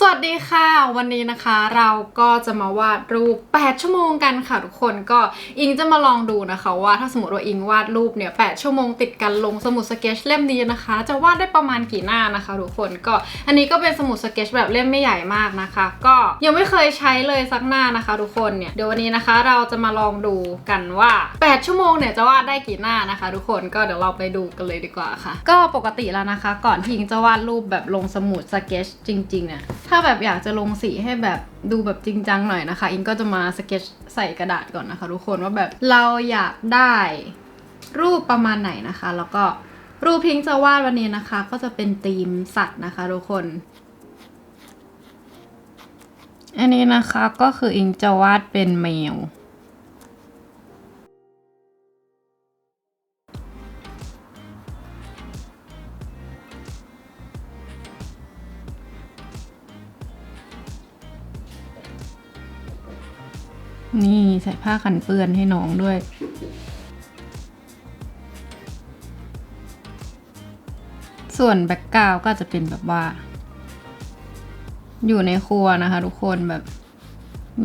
สวัสดีค่ะ วันนี้นะคะเราก็จะมาวาดรูป 8 ชั่วโมงกันค่ะทุกคนก็อิงจะมาลองดูนะคะว่าถ้าสมมติว่าอิงวาดรูปเนี่ย 8 ชั่วโมงติดกันลงสมุดสเก็ตเล่มนี้นะคะ จะวาดได้ประมาณกี่หน้านะคะทุกคนก็อันนี้ก็เป็นสมุดสเก็ตแบบเล่มไม่ใหญ่มากนะคะ ก็ยังไม่เคยใช้เลยสักหน้านะคะทุกคนเนี่ยเดี๋ยววันนี้นะคะเราจะมาลองดูกันว่า 8 ชั่วโมงเนี่ยจะวาดได้กี่หน้านะคะ ทุกคนก็เดี๋ยวเราไปดูกันเลยดีกว่าค่ะ ก็ปกติแล้วนะคะ ก่อนที่อิงจะวาดรูปแบบลงสมุดสเก็ตจริงๆเนี่ย ถ้าแบบอยากจะลงสีให้แบบดูแบบจริงจังหน่อยนะคะ อิงก็จะมาสเก็ตใส่กระดาษก่อนนะคะทุกคนว่าแบบเราอยากได้รูปประมาณไหนนะคะ แล้วก็รูปพิงจะวาดวันนี้นะคะ ก็จะเป็นธีมสัตว์นะคะทุกคน อันนี้นะคะก็คืออิงจะวาดเป็นแมว ใส่ผ้ากันเปื้อนให้น้องด้วย ส่วนแบ็กกราวก็จะเป็นแบบว่า อยู่ในครัวนะคะทุกคนแบบ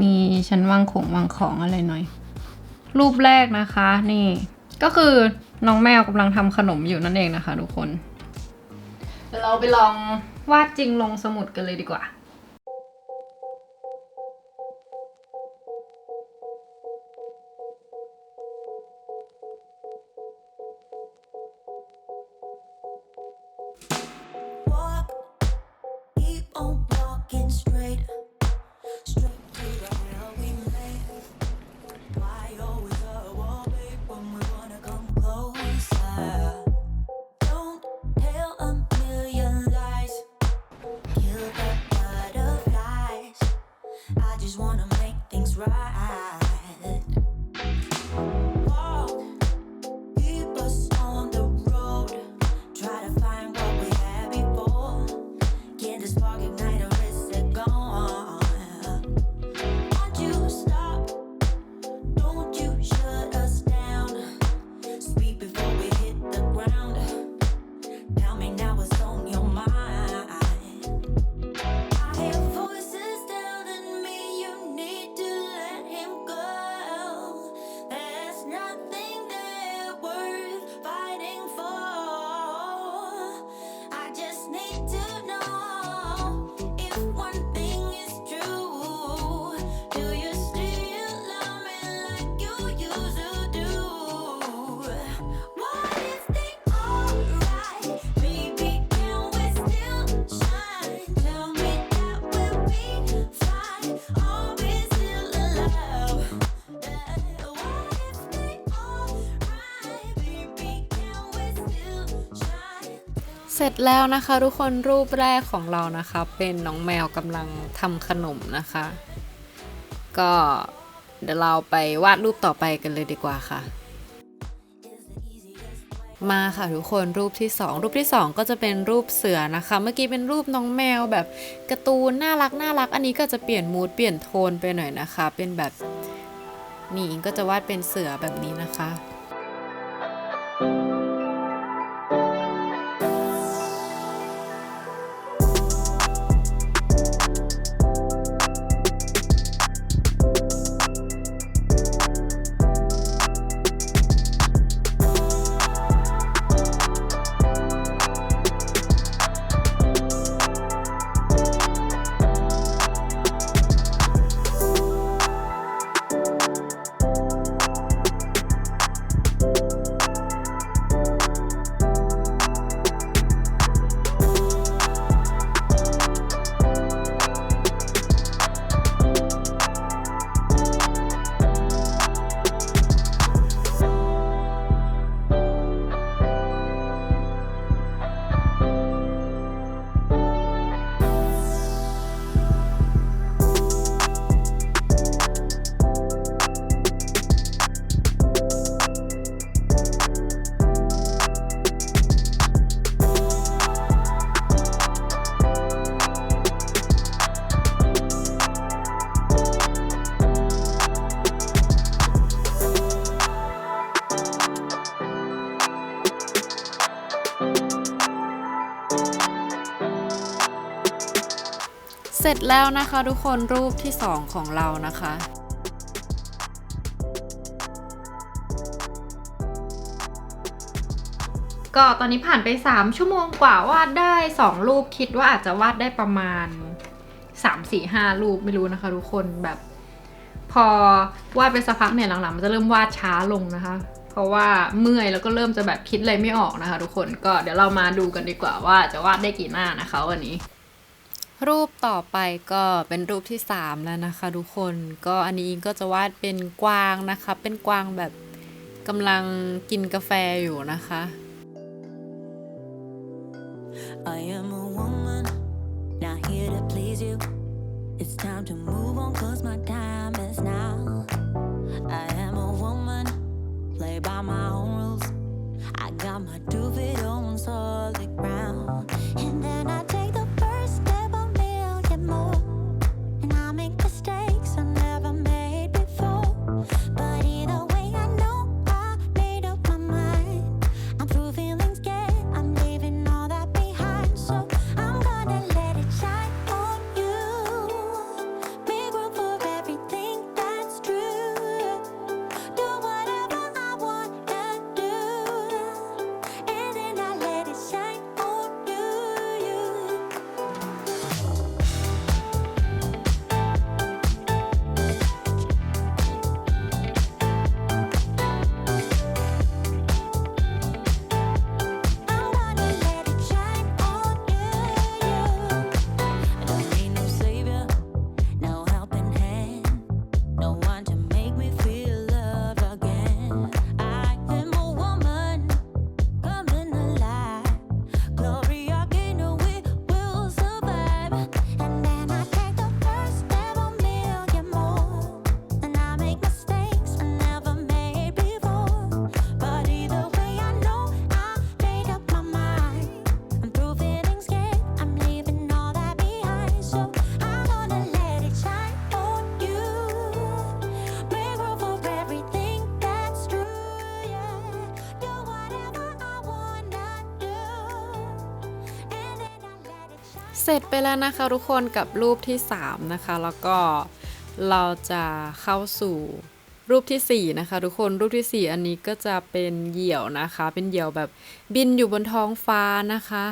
มีชั้นวางของวางของอะไรหน่อย รูปแรกนะคะนี่ ก็คือน้องแมวกำลังทำขนมอยู่นั่นเองนะคะทุกคนเดี๋ยวเราไปลองวาดจริงลงสมุดกันเลยดีกว่า เสร็จแล้วนะคะทุกคนรูปแรกของเรานะคะ เป็นน้องแมวกำลังทำขนมนะคะ ก็เดี๋ยวเราไปวาดรูปต่อไปกันเลยดีกว่าค่ะ มาค่ะทุกคนรูปที่ 2 รูปที่ 2 ก็จะเป็นรูปเสือนะคะ เมื่อกี้เป็นรูปน้องแมวแบบการ์ตูนน่ารักน่ารัก อันนี้ก็จะเปลี่ยนมูดเปลี่ยนโทนไปหน่อยนะคะ เป็นแบบนี่อิงก็จะวาดเป็นเสือแบบนี้นะคะ เสร็จแล้วนะคะทุกคนรูปที่ 2 ของเรานะคะก็ตอนนี้ผ่านไป 3 ชั่วโมงกว่าวาดได้ 2 รูปคิดว่าอาจจะวาดได้ประมาณ 3 4 5 รูปไม่รู้นะคะทุกคนแบบ พอวาดไปสักพักเนี่ยหลังๆมันจะเริ่มวาดช้าลงนะคะ เพราะว่าเมื่อยแล้วก็เริ่มจะแบบคิดอะไรไม่ออกนะคะ ทุกคนก็เดี๋ยวเรามาดูกันดีกว่าว่าจะวาดได้กี่หน้านะคะวันนี้ รูปต่อไปก็เป็นรูปที่ 3 แล้วนะคะ ทุกคนก็อันนี้ก็จะวาดเป็นกวางนะคะ เป็นกวางแบบกำลังกินกาแฟอยู่นะคะ I am a woman, not here to please you. It's time to move on, cause my time is now. I am a woman, play by my own rules. I got my two feet on solid ground. And then I เสร็จไปแล้วนะคะทุกคนกับรูปที่ 3 นะคะ แล้วก็เราจะเข้าสู่รูปทีสี่4 นะคะ ทุกคนรูปทีสี่ 4 อันนี้ก็จะเป็นเหยี่ยวนะคะ เป็นเหยี่ยวแบบบินอยู่บนท้องฟ้านะคะ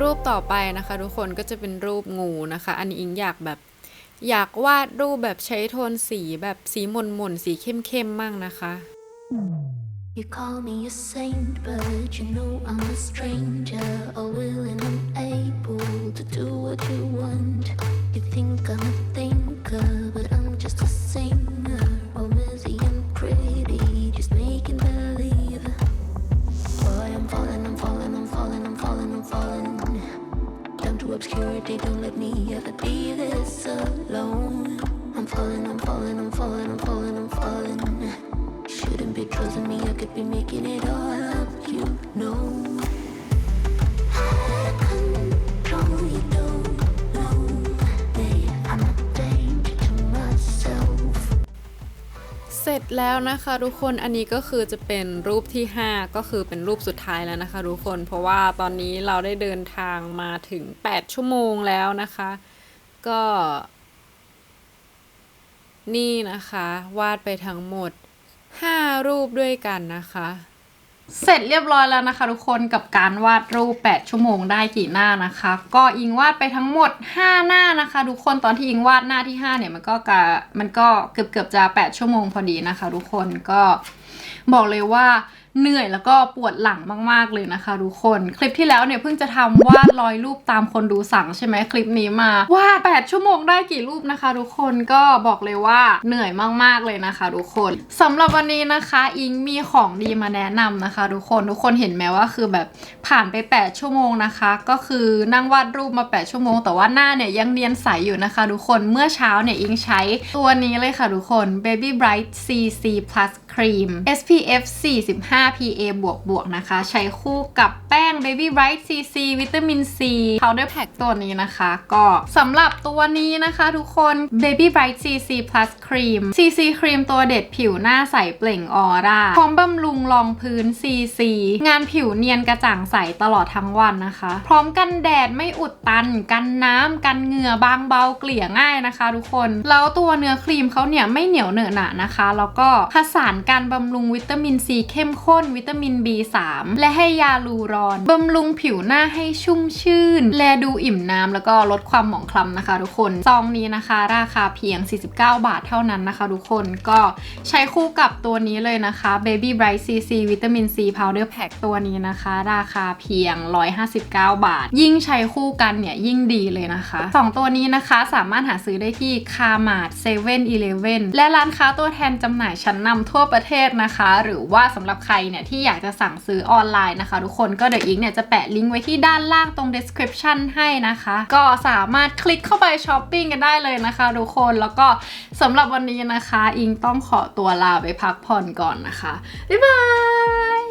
รูปต่อไปนะคะทุกคนก็จะเป็นรูปงูนะคะ อันนี้อิงอยากแบบอยากวาดรูปแบบใช้โทนสีแบบสีหม่นหม่นสีเข้มๆมั่งนะคะ You call me a saint, but you know I'm a stranger. All willing and able to do what you want. You think I'm a thinker, จแล้วนะคะทุกคนอันนี้ก็คือจะเป็นรูปที่ 5 ก็คือเป็นรูปสุดท้ายแล้วนะคะทุกคนเพราะว่าตอนนี้เราได้เดินทางมาถึง 8 ชั่วโมงแล้วนะคะ ก็ นี่นะคะ วาดไปทั้งหมด 5 รูปด้วยกันนะคะ เสร็จเรียบร้อยแล้วนะคะทุกคนกับการวาดรูป 8 ชั่วโมงได้กี่หน้านะคะ ก็อิงวาดไปทั้งหมด 5 หน้านะคะ ทุกคนตอนที่อิงวาดหน้าที่ 5 เนี่ยมันก็กะมันก็เกือบเกือบจะ 8 ชั่วโมงพอดีนะคะ ทุกคนก็บอกเลยว่า เหนื่อยแล้วก็ปวดหลังมากๆเลยนะคะทุกคน คลิปที่แล้วเนี่ยเพิ่งจะทำวาดรอยรูปตามคนดูสั่งใช่ไหมคลิปนี้มาวาด8ชั่วโมงได้กี่รูปนะคะ ทุกคนก็บอกเลยว่าเหนื่อยมากๆเลยนะคะ ทุกคนสำหรับวันนี้นะคะ อิงมีของดีมาแนะนำนะคะ ทุกคนทุกคนเห็นไหมว่าคือแบบผ่านไป 8 ชั่วโมงนะคะ ก็คือนั่งวาดรูปมา 8 ชั่วโมง แต่ว่าหน้าเนี่ยยังเนียนใสอยู่นะคะ ทุกคนเมื่อเช้าเนี่ยอิงใช้ตัวนี้เลยค่ะทุกคน Baby Bright CC Plus Cream SPF 45 PA บวกบวกนะคะ ใช้คู่กับแป้ง Baby Bright CC วิตามิน C Powder Pack ตัวนี้นะคะ ก็สำหรับตัวนี้นะคะทุกคน Baby Bright CC Plus Cream CC Cream ตัวเด็ดผิวหน้าใสเปล่งออร่าพร้อมบำรุงรองพื้น CC งานผิวเนียนกระจ่างใสตลอดทั้งวันนะคะ พร้อมกันแดดไม่อุดตัน กันน้ำกันเหงื่อบางเบาเกลี่ยง่ายนะคะ ทุกคน แล้วตัวเนื้อครีมเขาเนี่ยไม่เหนียวเหนอะหนะนะคะ แล้วก็ผสานการบำรุงวิตามินซีเข้มข้นวิตามิน B3 และให้ยาลูรอนบำรุงผิวหน้าให้ชุ่มชื่น แลดูอิ่มน้ำแล้วก็ลดความหมองคล้ำนะคะทุกคน ซองนี้นะคะ ราคาเพียง 49 บาทเท่านั้นนะคะทุกคนก็ใช้คู่กับตัวนี้เลยนะคะ Baby Bright CC วิตามิน C Powder Pack ตัวนี้นะคะ ราคาเพียง 159 บาท ยิ่งใช้คู่กันเนี่ยยิ่งดีเลยนะคะสองตัวนี้นะคะสามารถหาซื้อได้ที่คามาร์ทเซเว่นอีเลฟเว่นและร้านค้าตัวแทนจำหน่ายชั้นนำทั่วประเทศนะคะ หรือว่าสำหรับใครเนี่ยที่อยากจะสั่งซื้อออนไลน์นะคะทุกคนก็เดี๋ยวอิงเนี่ยจะแปะลิงก์ไว้ที่ด้านล่างตรง description ให้นะคะ ก็สามารถคลิกเข้าไปช้อปปิ้งกันได้เลยนะคะทุกคนแล้วก็สำหรับวันนี้นะคะ อิงต้องขอตัวลาไปพักผ่อนก่อนนะคะบ๊ายบาย